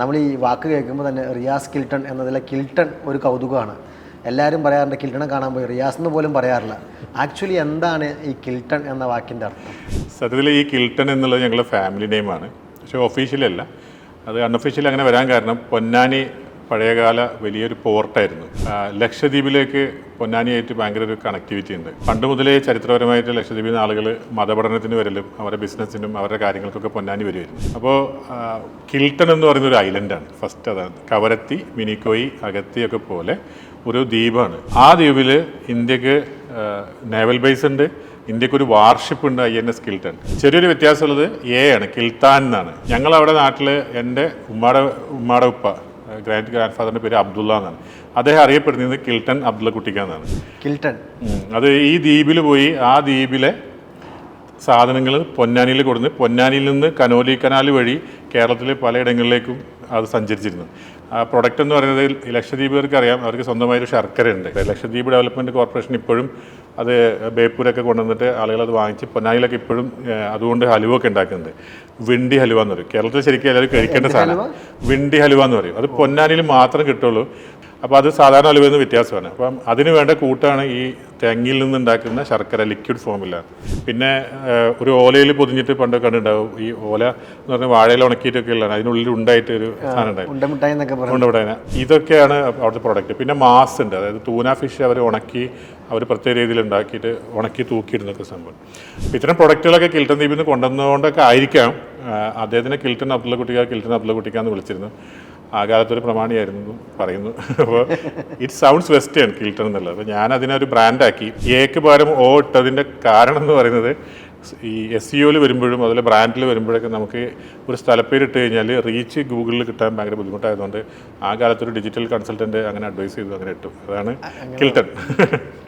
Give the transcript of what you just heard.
നമ്മൾ ഈ വാക്ക് കേൾക്കുമ്പോൾ തന്നെ റിയാസ് കിൽട്ടൺ എന്നതിലെ കിൽട്ടൺ ഒരു കൗതുകമാണ്. എല്ലാവരും പറയാറുണ്ട് കിൽട്ടണെ കാണാൻ പോയി. റിയാസ് എന്ന് പോലും പറയാറില്ല. ആക്ച്വലി എന്താണ് ഈ കിൽട്ടൺ എന്ന വാക്കിന്റെ അർത്ഥം? സത്യത്തിൽ ഈ കിൽട്ടൺ എന്നുള്ളത് ഞങ്ങളുടെ ഫാമിലി നെയിമാണ് പക്ഷേ ഒഫീഷ്യലല്ല അത് അൺഒഫീഷ്യലി അങ്ങനെ വരാൻ കാരണം പൊന്നാനി പഴയകാല വലിയൊരു പോർട്ടായിരുന്നു. ലക്ഷദ്വീപിലേക്ക് പൊന്നാനിയായിട്ട് ഭയങ്കര ഒരു കണക്ടിവിറ്റി ഉണ്ട്. പണ്ട് മുതലേ ചരിത്രപരമായിട്ട് ലക്ഷദ്വീപിൽ നിന്ന് ആളുകൾ മതപഠനത്തിന് വരലും അവരുടെ ബിസിനസ്സിനും അവരുടെ കാര്യങ്ങൾക്കൊക്കെ പൊന്നാനി വരുമായിരുന്നു അപ്പോൾ കിൽട്ടൺ എന്ന് പറയുന്ന ഒരു ഐലൻഡാണ് ഫസ്റ്റ് അതാണ്. കവരത്തി മിനിക്കോയി അഗത്തി ഒക്കെ പോലെ ഒരു ദ്വീപാണ്. ആ ദ്വീപിൽ ഇന്ത്യയ്ക്ക് നേവൽ ബേസ് ഉണ്ട്. ഇന്ത്യയ്ക്ക് ഒരു വാർഷിപ്പ് ഉണ്ട് ഐ എൻ എസ് കിൽട്ടൺ ചെറിയൊരു വ്യത്യാസമുള്ളത് എ ആണ്. കിൽത്താൻ എന്നാണ്. ഞങ്ങൾ അവിടെ നാട്ടിൽ എന്റെ ഉമ്മാടെ ഉമ്മാടെ ഉപ്പ ഗ്രാൻഡ് ഗ്രാൻഡ് ഫാദറിന്റെ പേര് അബ്ദുള്ള എന്നാണ്. അദ്ദേഹം അറിയപ്പെടുന്നത് കിൽട്ടൺ അബ്ദുള്ള കുട്ടിക്ക എന്നാണ്. കിൽട്ടൺ അത് ഈ ദ്വീപിൽ പോയി ആ ദ്വീപിലെ സാധനങ്ങൾ പൊന്നാനിയിൽ കൊടുന്ന് പൊന്നാനിയിൽ നിന്ന് കനോലി കനാൽ വഴി കേരളത്തിലെ പലയിടങ്ങളിലേക്കും അത് സഞ്ചരിച്ചിരുന്നു. ആ പ്രൊഡക്റ്റ് എന്ന് പറയുന്നത് ലക്ഷദ്വീപ് ലക്ഷദ്വീപുകാർക്ക് അറിയാം അവർക്ക് സ്വന്തമായൊരു ശർക്കര ഉണ്ട് ലക്ഷദ്വീപ് ഡെവലപ്മെന്റ് കോർപ്പറേഷൻ ഇപ്പോഴും അത് ബേപ്പൂരൊക്കെ കൊണ്ടുവന്നിട്ട് ആളുകൾ അത് വാങ്ങിച്ച് പൊന്നായിലൊക്കെ ഇപ്പോഴും അതുകൊണ്ട് ഹലുവ ഒക്കെ ഉണ്ടാക്കുന്നുണ്ട്. വിണ്ടി ഹലുവ എന്ന് പറയും. കേരളത്തിൽ ശരിക്കും എല്ലാവരും കഴിക്കേണ്ട സാധനം. വിണ്ടി ഹലുവ എന്ന് പറയും. അത് പൊന്നാനിയിൽ മാത്രം കിട്ടുള്ളൂ. അപ്പോൾ അത് സാധാരണ ഹലുവയിൽ നിന്ന് വ്യത്യാസമാണ്. അപ്പം അതിന് വേണ്ട കൂട്ടാണ് ഈ തെങ്ങിൽ നിന്നുണ്ടാക്കുന്ന ശർക്കര ലിക്വിഡ് ഫോമിലാണ് പിന്നെ ഒരു ഓലയിൽ പൊതിഞ്ഞിട്ട് പണ്ട് കണ്ടിട്ടുണ്ടാവും. ഈ ഓല എന്ന് പറഞ്ഞാൽ വാഴയിൽ ഉണക്കിയിട്ടൊക്കെ ഉള്ളതാണ്. അതിനുള്ളിൽ ഉണ്ടായിട്ട് ഒരു സാധനം ഉണ്ടായിരുന്നു. ഉണ്ടമിഠായി എന്നൊക്കെ പറയും ഉണ്ട് ഇതൊക്കെയാണ് അവിടുത്തെ പ്രോഡക്റ്റ് പിന്നെ മാസ് ഉണ്ട്. അതായത് തൂന ഫിഷ് അവർ ഉണക്കി അവർ പ്രത്യേക രീതിയിൽ ഉണ്ടാക്കിയിട്ട് ഉണക്കി തൂക്കിയിടുന്നൊക്കെ സംഭവം. ഇത്തരം പ്രൊഡക്റ്റുകളൊക്കെ കിൽട്ടൻ ദ്വീപിൽ നിന്ന് കൊണ്ടുവന്നുകൊണ്ടൊക്കെ ആയിരിക്കാം. അദ്ദേഹത്തിനെ കിൽട്ടൻ അബ്ദുള്ള കുട്ടിക്ക കിൽട്ടൻ അബ്ദുള്ള കുട്ടിക്കാന്ന് വിളിച്ചിരുന്നു. ആ കാലത്തൊരു പ്രമാണിയായിരുന്നു പറയുന്നു. അപ്പോൾ ഇറ്റ് സൗണ്ട്സ് വെസ്റ്റേൺ കിൽട്ടൺ എന്നുള്ളത്. അപ്പോൾ ഞാൻ അതിനൊരു ബ്രാൻഡാക്കി എക്ക് പകരം ഓ ഇട്ടതിന്റെ കാരണം എന്ന് പറയുന്നത് ഈ എസ് സിഒയിൽ വരുമ്പോഴും അതുപോലെ ബ്രാൻഡിൽ വരുമ്പോഴൊക്കെ നമുക്ക് ഒരു സ്ഥലപ്പേര് ഇട്ട് കഴിഞ്ഞാൽ റീച്ച് ഗൂഗിളിൽ കിട്ടാൻ ഭയങ്കര ബുദ്ധിമുട്ടായതുകൊണ്ട് ആ കാലത്തൊരു ഡിജിറ്റൽ കൺസൾട്ടന്റ് അങ്ങനെ അഡ്വൈസ് ചെയ്തു അങ്ങനെ ഇട്ടു. അതാണ് കിൽട്ടൺ